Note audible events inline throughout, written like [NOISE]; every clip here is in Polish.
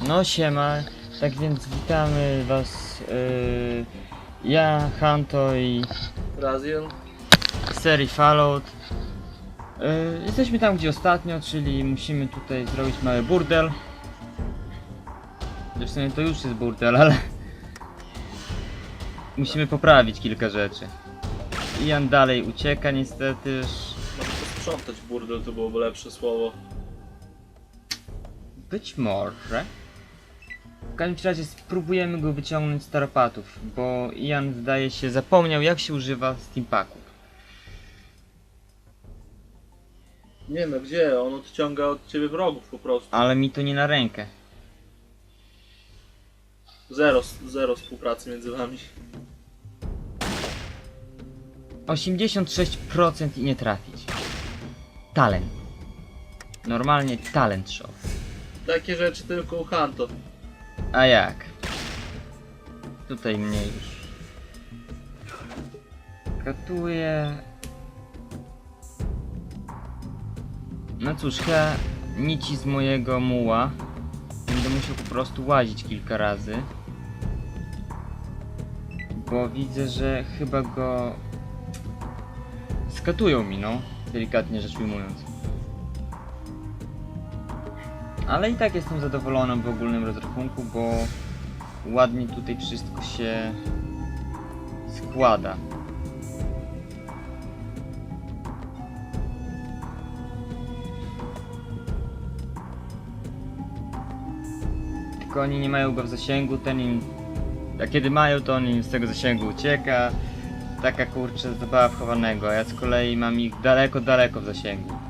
No siema, tak więc witamy was, yy, ja, Hanto i Raziel. z serii Fallout. Yy, jesteśmy tam gdzie ostatnio, czyli musimy tutaj zrobić mały burdel. Sumie to już jest burdel, ale musimy poprawić kilka rzeczy. Ian dalej ucieka niestety. Może posprzątać burdel to byłoby lepsze słowo. Być może. W każdym razie spróbujemy go wyciągnąć z tarapatów, bo Ian zdaje się zapomniał jak się używa steampaków. Nie no, gdzie? On odciąga od ciebie wrogów po prostu. Ale mi to nie na rękę. Zero, zero współpracy między wami. 86% i nie trafić. Talent. Normalnie talent show. Takie rzeczy tylko u Hanto. A jak? Tutaj mnie już katuje. No cóż, chyba nici z mojego muła. Będę musiał po prostu łazić kilka razy. Bo widzę, że chyba go skatują mi, no. Delikatnie rzecz ujmując. Ale i tak jestem zadowolony w ogólnym rozrachunku, bo ładnie tutaj wszystko się składa. Tylko oni nie mają go w zasięgu, ten im... A kiedy mają, to on im z tego zasięgu ucieka. Taka kurczę zabawa wchowanego, ja z kolei mam ich daleko, daleko w zasięgu.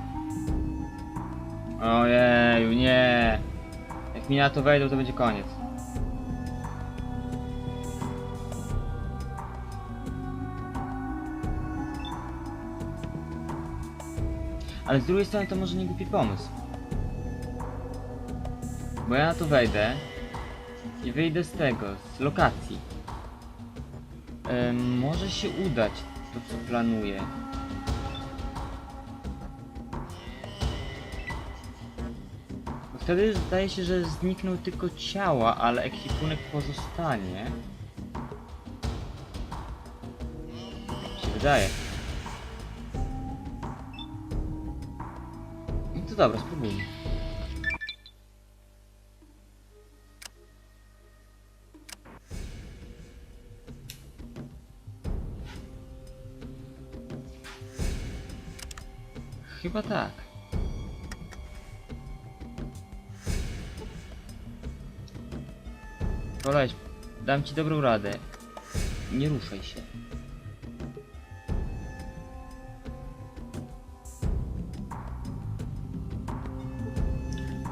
Ojeju, nie. Jak mi na to wejdą, to będzie koniec. Ale z drugiej strony to może nie głupi pomysł. Bo ja na to wejdę i wyjdę z tego, z lokacji. Em, może się udać to, co planuję. Wtedy zdaje się, że znikną tylko ciała, ale ekwipunek pozostanie. Tak się wydaje. No to dobra, spróbujmy. Chyba tak. Koleś, dam ci dobrą radę. Nie ruszaj się.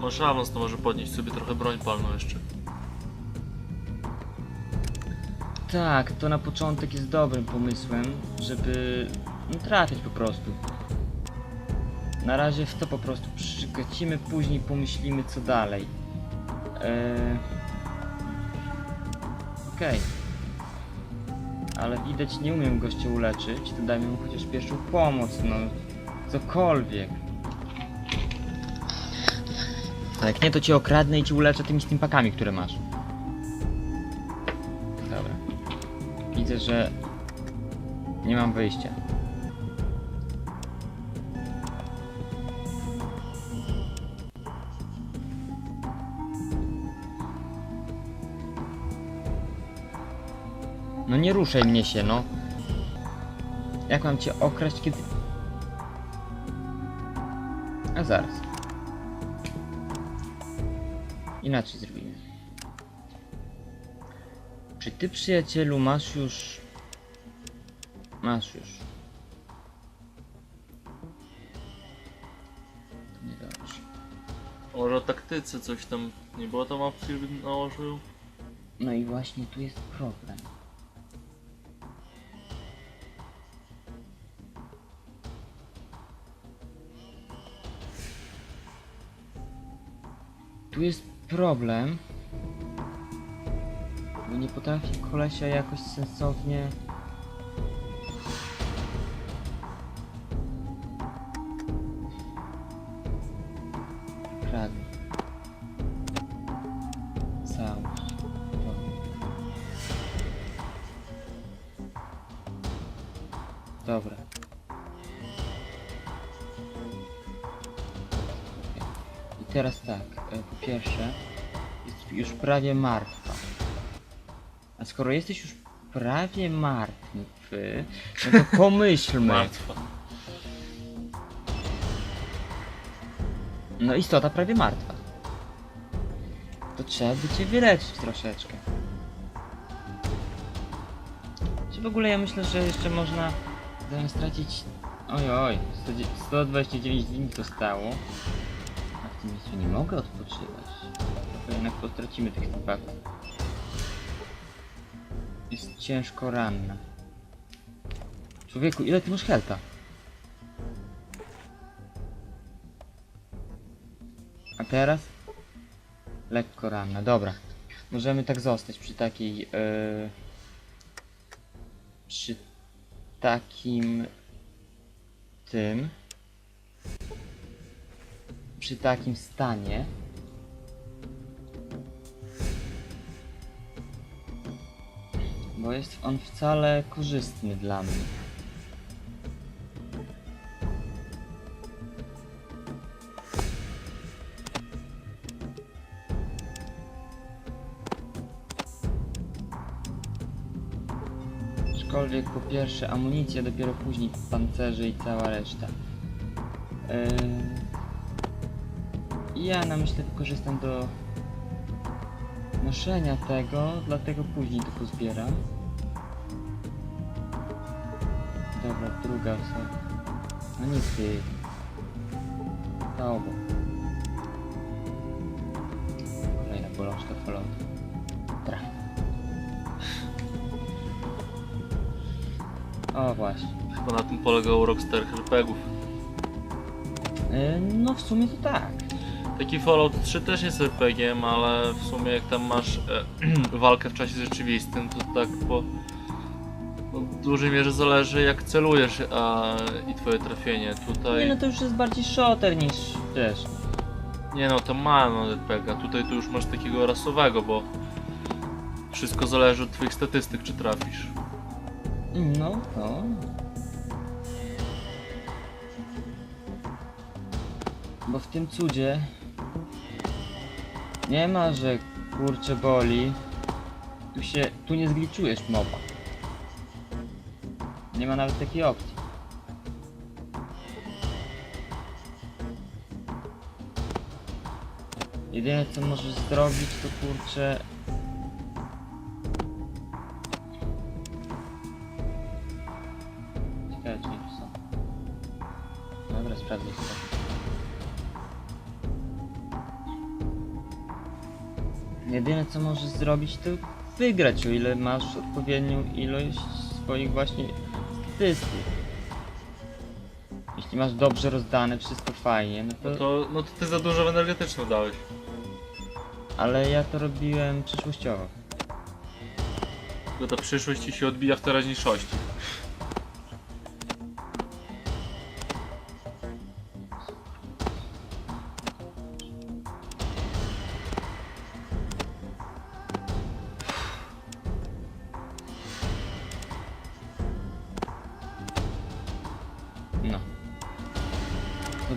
Masz awans, to może podnieść sobie trochę broń palną jeszcze. Tak, to na początek jest dobrym pomysłem, żeby no, trafić po prostu. Na razie w to po prostu przygacimy, później pomyślimy co dalej. Eee... Okej. Ale widać nie umiem gościa uleczyć, to dajmy mu chociaż pierwszą pomoc, no cokolwiek. A jak nie, to cię okradnę i ci uleczę tymi steampakami, które masz. Dobra. Widzę, że nie mam wyjścia. No nie ruszaj mnie się, no. Jak mam cię okraść, kiedy... A zaraz. Inaczej zrobimy. Czy ty, przyjacielu, masz już... Masz już. To niedobrze. Może o taktyce coś tam nie było tam opcji, żeby nałożył? No i właśnie tu jest problem. Tu jest problem, bo nie potrafię kolesia jakoś sensownie prawie martwa. A skoro jesteś już prawie martwy, no to [LAUGHS] pomyślmy. Martwa. No istota prawie martwa. To trzeba by cię wyleczyć troszeczkę. Czy w ogóle ja myślę, że jeszcze można zamiast stracić... Oj oj, 100 129 dni zostało. A w tym miejscu nie mogę odpoczywać. To jednak potracimy tych typaków. Jest ciężko ranna. Człowieku, ile ty masz helta? A teraz? Lekko ranna, dobra. Możemy tak zostać przy takiej... Yy, przy takim... tym... Przy takim stanie... Bo jest on wcale korzystny dla mnie. Aczkolwiek po pierwsze amunicja, dopiero później pancerze i cała reszta. Yy... Ja na myślę wykorzystam do noszenia tego, dlatego później to pozbieram. Dobra, druga osoba. No nic ty. Ta obok. Kolejna bolączka falowa. Traf. O właśnie. Chyba na tym polegał Rockstar RPGów. Yy, no w sumie to tak. Taki Fallout 3 też jest RPG-iem, ale w sumie jak tam masz e, [CLEARS THROAT] walkę w czasie rzeczywistym, to tak po no, w dużej mierze zależy jak celujesz a, i twoje trafienie. Tutaj Nie no to już jest bardziej shooter niż wiesz. nie no, to ma no RPG, a tutaj to już masz takiego rasowego, bo wszystko zależy od twoich statystyk, czy trafisz. No, to. Bo w tym cudzie nie ma, że kurczę boli. Tu się, tu nie zgliczujesz moba. Nie ma nawet takiej opcji. Jedyne co możesz zrobić to kurczę zrobić to wygrać, o ile masz odpowiednią ilość swoich właśnie statystyk. Jeśli masz dobrze rozdane, wszystko fajnie, no to... No to, no to ty za dużo w energetyczną dałeś. Ale ja to robiłem przyszłościowo. Bo ta przyszłość ci się odbija w teraźniejszości.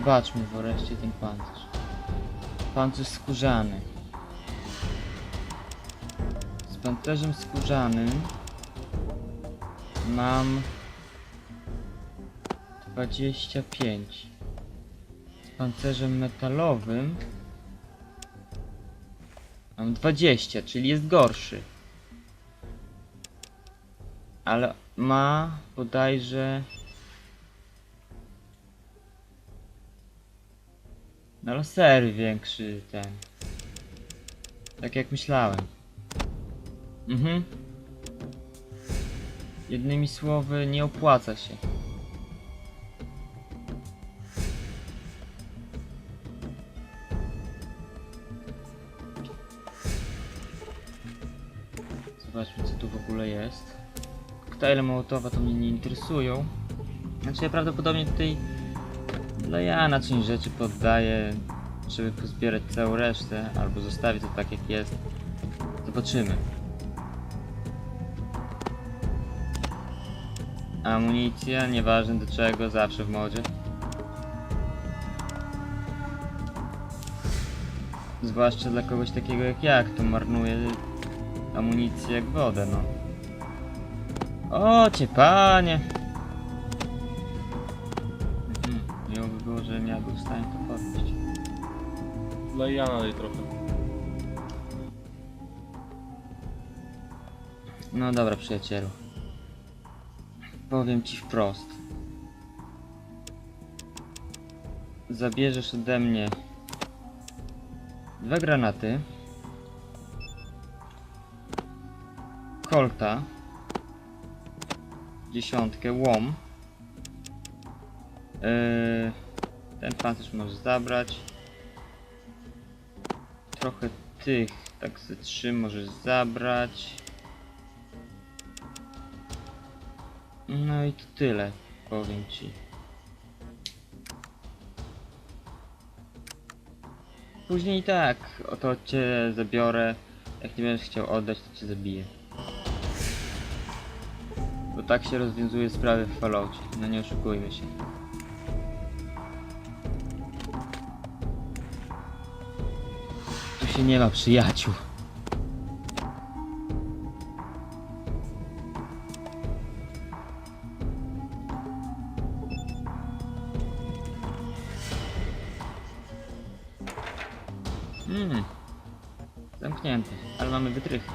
Zobaczmy wreszcie ten pancerz. Pancerz skórzany. Z pancerzem skórzanym mam 25. Z pancerzem metalowym mam 20, czyli jest gorszy. Ale ma bodajże No ale sery większy ten. Tak jak myślałem. Mhm. Jednymi słowy, nie opłaca się. Zobaczmy co tu w ogóle jest. Koktajle Mołotowa to mnie nie interesują. Znaczy ja prawdopodobnie tutaj dla ja na część rzeczy poddaję, żeby pozbierać całą resztę, albo zostawię to tak jak jest. Zobaczymy. Amunicja, nieważne do czego, zawsze w modzie. Zwłaszcza dla kogoś takiego jak ja, kto marnuje amunicję jak wodę, no. O, cię panie! Dla Jana daj trochę. No dobra, przyjacielu. Powiem ci wprost. Zabierzesz ode mnie dwa granaty, kolta, dziesiątkę, łom. Yy, ten pancerz możesz zabrać. Trochę tych, tak ze trzy możesz zabrać. No i to tyle, powiem ci. Później tak, oto cię zabiorę. Jak nie będziesz chciał oddać, to cię zabiję. Bo tak się rozwiązuje sprawy w Falloutie. No nie oszukujmy się. Się nie ma przyjaciół. Hmm. Zamknięty, ale mamy wytrychy.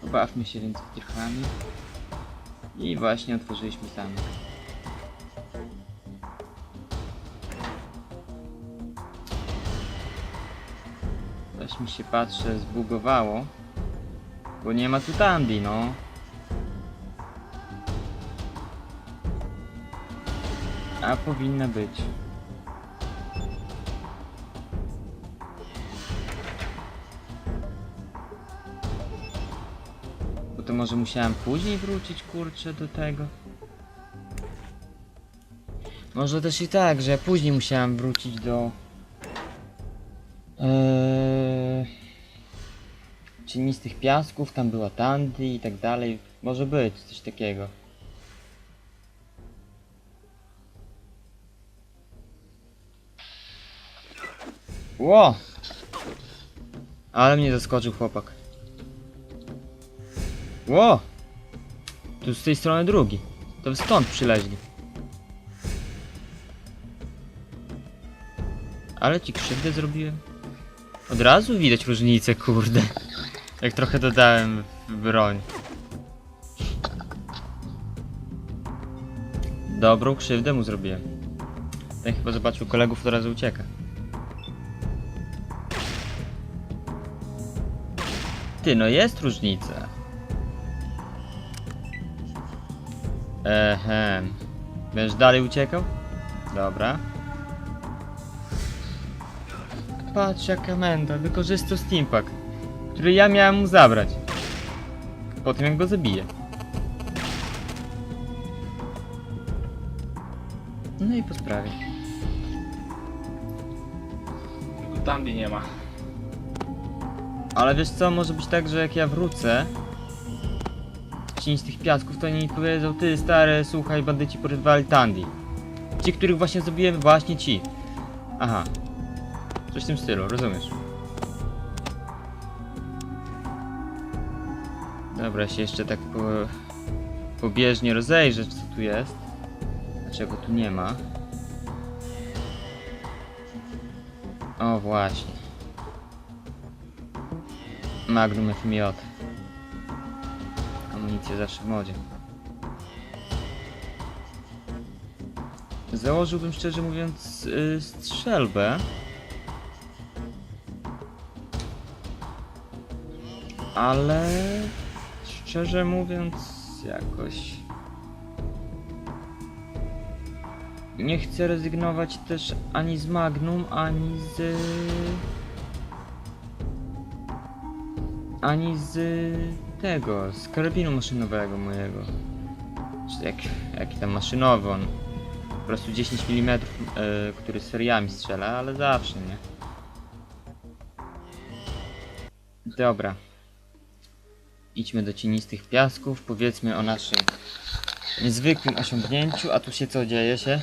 Pobawmy się więc wytrychami. I właśnie otworzyliśmy zamek. Mi się patrzę, zbugowało. Bo nie ma tu Tandy, no. A powinna być. Bo to może musiałem później wrócić, kurczę, do tego. Może też i tak, że później musiałem wrócić do... Eee, cienistych piasków, tam była Tandy i tak dalej. Może być, coś takiego. Ło! Ale mnie zaskoczył chłopak. Ło! Tu z tej strony drugi. To stąd przyleźli. Ale ci krzywdę zrobiłem. Od razu widać różnicę, kurde. Jak trochę dodałem w broń. Dobrą krzywdę mu zrobiłem. Ten chyba zobaczył kolegów, od razu ucieka. Ty, no jest różnica. Ehem. Będziesz dalej uciekał? Dobra. Patrz jaka menda, wykorzystał steampack, który ja miałem mu zabrać. Po tym jak go zabiję. No i po sprawie. Tylko Tandy nie ma. Ale wiesz co, może być tak, że jak ja wrócę z cienistych piasków, to oni mi powiedzą, ty stary, słuchaj, bandyci porywali Tandy. Ci, których właśnie zabiłem, właśnie ci. Aha. Coś w tym stylu, rozumiesz. Dobra, się jeszcze tak po, pobieżnie rozejrzeć, co tu jest. Dlaczego tu nie ma. O, właśnie. Magnum FMJ. Amunicja zawsze w modzie. Założyłbym szczerze mówiąc yy, strzelbę. Ale szczerze mówiąc jakoś nie chcę rezygnować też ani z Magnum, ani z ani z tego, z karabinu maszynowego mojego. Czy jak, jaki tam maszynowy on. Po prostu 10 mm, e, który seriami strzela, ale zawsze, nie? Dobra. Idźmy do cienistych piasków, powiedzmy o naszym niezwykłym osiągnięciu, a tu się co dzieje się?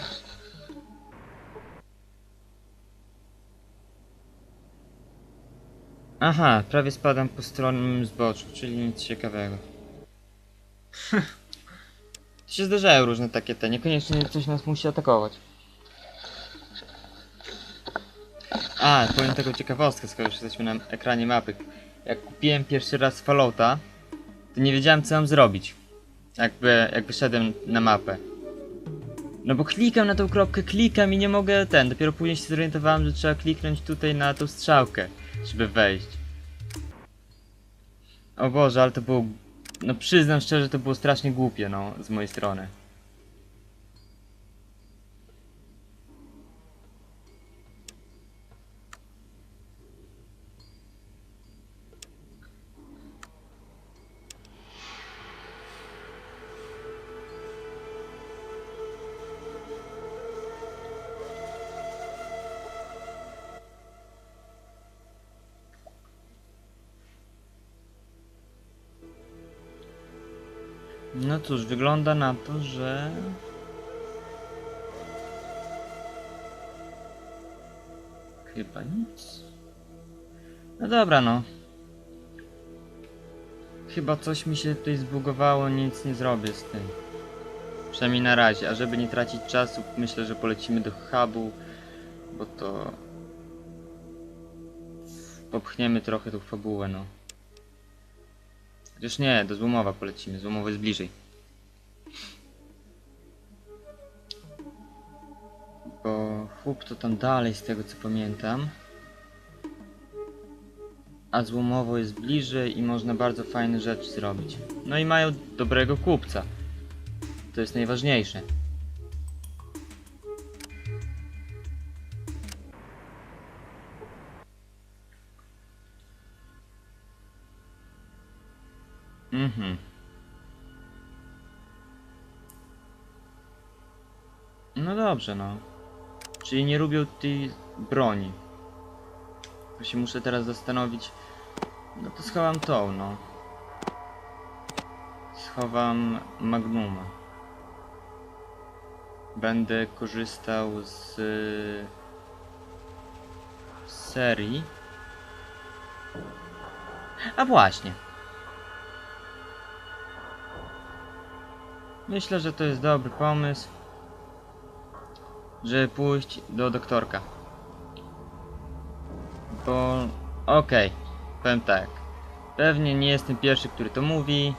Aha, prawie spadam po stronnym zboczu, czyli nic ciekawego. [LAUGHS] To się zdarzają różne takie te, niekoniecznie coś nas musi atakować. A, powiem taką ciekawostkę, skoro już jesteśmy na ekranie mapy. Jak kupiłem pierwszy raz Fallouta, to nie wiedziałem co mam zrobić. Jakby, jak wyszedłem na mapę. No bo klikam na tą kropkę, klikam i nie mogę ten. Dopiero później się zorientowałem, że trzeba kliknąć tutaj na tą strzałkę, żeby wejść. O Boże, ale to było... No przyznam szczerze, to było strasznie głupie, no, z mojej strony. Cóż, wygląda na to, że... Chyba nic. No dobra, no. Chyba coś mi się tutaj zbugowało, nic nie zrobię z tym. Przynajmniej na razie, a żeby nie tracić czasu, myślę, że polecimy do hubu, bo to... Popchniemy trochę tą fabułę, no. Chociaż nie, do Złomowa polecimy, Złomowo jest bliżej. Bo chłop to tam dalej, z tego co pamiętam. A Złomowo jest bliżej i można bardzo fajne rzeczy zrobić. No i mają dobrego kupca. To jest najważniejsze. Mhm. No dobrze, no. Czyli nie lubią tej broni. To się muszę teraz zastanowić. No to schowam tą, no. Schowam Magnuma. Będę korzystał z z serii. A właśnie. Myślę, że to jest dobry pomysł, żeby pójść do doktorka. Bo, okej, powiem tak. Pewnie nie jestem pierwszy, który to mówi.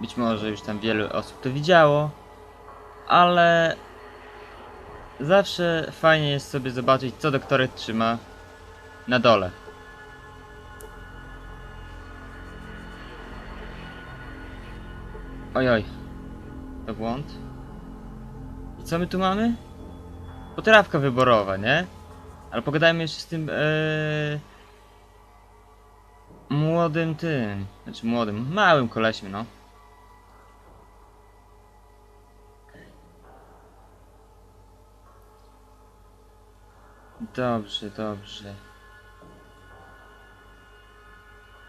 Być może już tam wielu osób to widziało. Ale zawsze fajnie jest sobie zobaczyć, co doktorek trzyma na dole. Oj, oj. To błąd. I co my tu mamy? Potrawka wyborowa, nie? Ale pogadajmy jeszcze z tym ee, młodym tym. Znaczy młodym, małym kolesiem, no. Dobrze, dobrze.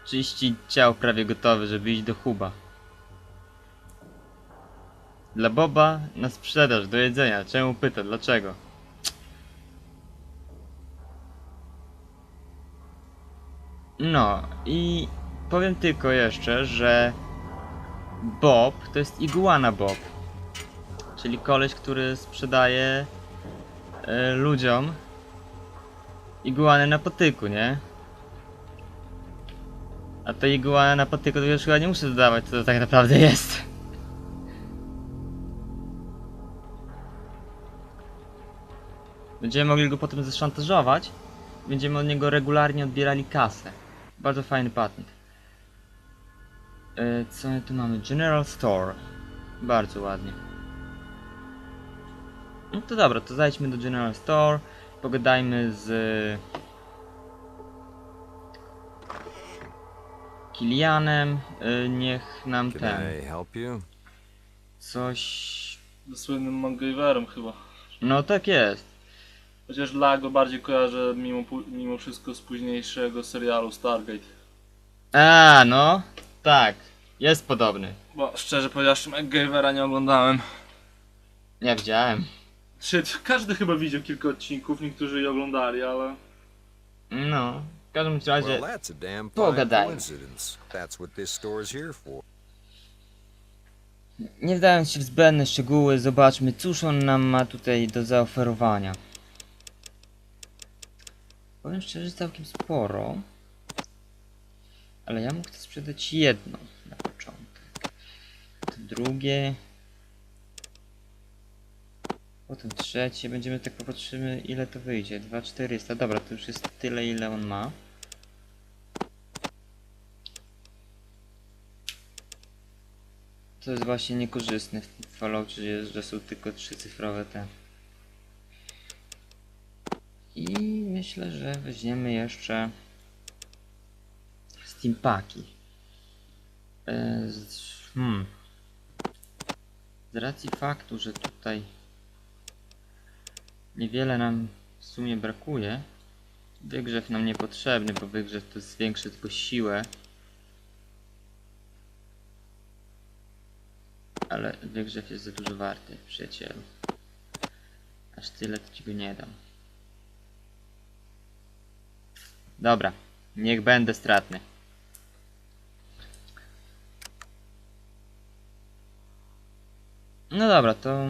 Czyści ciał prawie gotowy, żeby iść do Huba. Dla Boba na sprzedaż, do jedzenia. Czemu pyta? Dlaczego? No i powiem tylko jeszcze, że Bob to jest Iguana Bob. Czyli koleś, który sprzedaje e, ludziom iguany na potyku, nie? A to iguana na potyku to już chyba nie muszę dodawać, co to tak naprawdę jest. Będziemy mogli go potem zaszantażować. Będziemy od niego regularnie odbierali kasę. Bardzo fajny patent. E, co my tu mamy? General Store. Bardzo ładnie. No to dobra, to zajdźmy do General Store. Pogadajmy z... Kilianem. E, niech nam Can ten... I help you? Coś... ze słynnym MacGyverem chyba. No tak jest. Chociaż dla go bardziej kojarzę mimo, mimo wszystko z późniejszego serialu Stargate. A, no. Tak. Jest podobny. Bo szczerze powiedziawszy, MacGyvera nie oglądałem. Nie widziałem. Shit, każdy chyba widział kilka odcinków, niektórzy je oglądali, ale... No, w każdym razie, Well, that's a damn fine Pogadajmy. coincidence. That's what this store is here for. nie wdając się w zbędne szczegóły, zobaczmy cóż on nam ma tutaj do zaoferowania. Powiem szczerze, całkiem sporo. Ale ja chcę sprzedać jedno na początek. To drugie. Potem trzecie. Będziemy tak popatrzymy ile to wyjdzie. 2400. Dobra, to już jest tyle ile on ma. To jest właśnie niekorzystne w tym Falloutie, że są tylko trzycyfrowe te. I myślę, że weźmiemy jeszcze Steam Paki. E, Hmm. Z racji faktu, że tutaj niewiele nam w sumie brakuje, wygrzew nam niepotrzebny, bo wygrzew to zwiększy tylko siłę. Ale wygrzew jest za dużo warty, przyjacielu. Aż tyle to ci go nie dam. Dobra, niech będę stratny. No dobra, to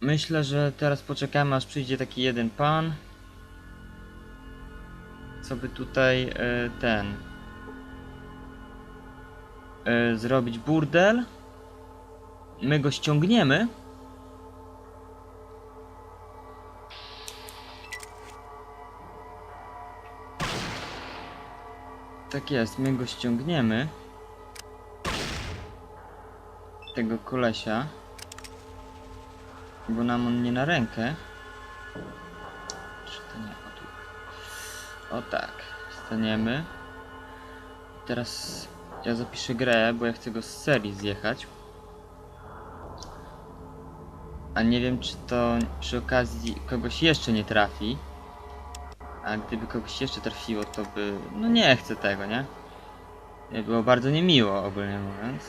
myślę, że teraz poczekamy aż przyjdzie taki jeden pan. Co by tutaj e, ten e, zrobić burdel. My go ściągniemy. Tak jest, my go ściągniemy. Tego kolesia. Bo nam on nie na rękę. Czy to nie? O tak. Staniemy. Teraz ja zapiszę grę, bo ja chcę go z serii zjechać. A nie wiem, czy to przy okazji kogoś jeszcze nie trafi. A gdyby kogoś jeszcze trafiło, to by... No nie chcę tego, nie? Było bardzo niemiło, ogólnie mówiąc.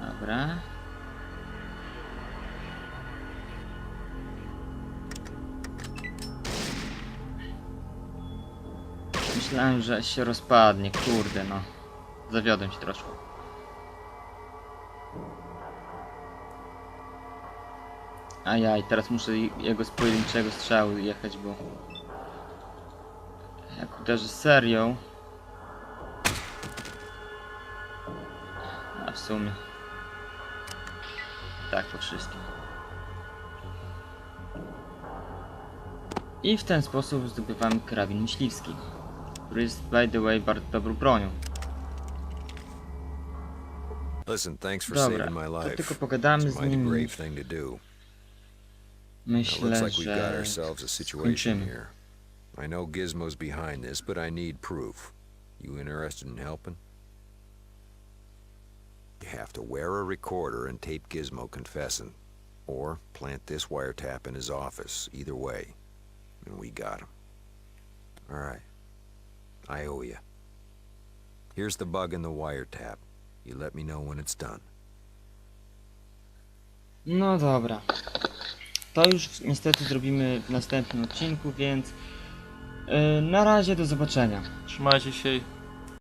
Dobra. Myślałem, że się rozpadnie, kurde no. Zawiodłem się troszkę. Ajaj, teraz muszę jego z pojedynczego strzału jechać, bo... Jak uderzy serią... A w sumie... Tak, po wszystkim. I w ten sposób zdobywamy karabin myśliwski, który jest by the way bardzo dobrą bronią. Listen, thanks for Dobra, saving my to tylko pogadamy z nim. Myślę, looks like we've got że ourselves a situation skończymy. here. I know Gizmo's behind this, but I need proof. You interested in helping? You have to wear a recorder and tape Gizmo confessing. Or plant this wiretap in his office. Either way. And we got him. Alright. I owe you. Here's the bug in the wiretap. You let me know when it's done. No dobra. To już niestety zrobimy w następnym odcinku, więc yy, na razie do zobaczenia. Trzymajcie się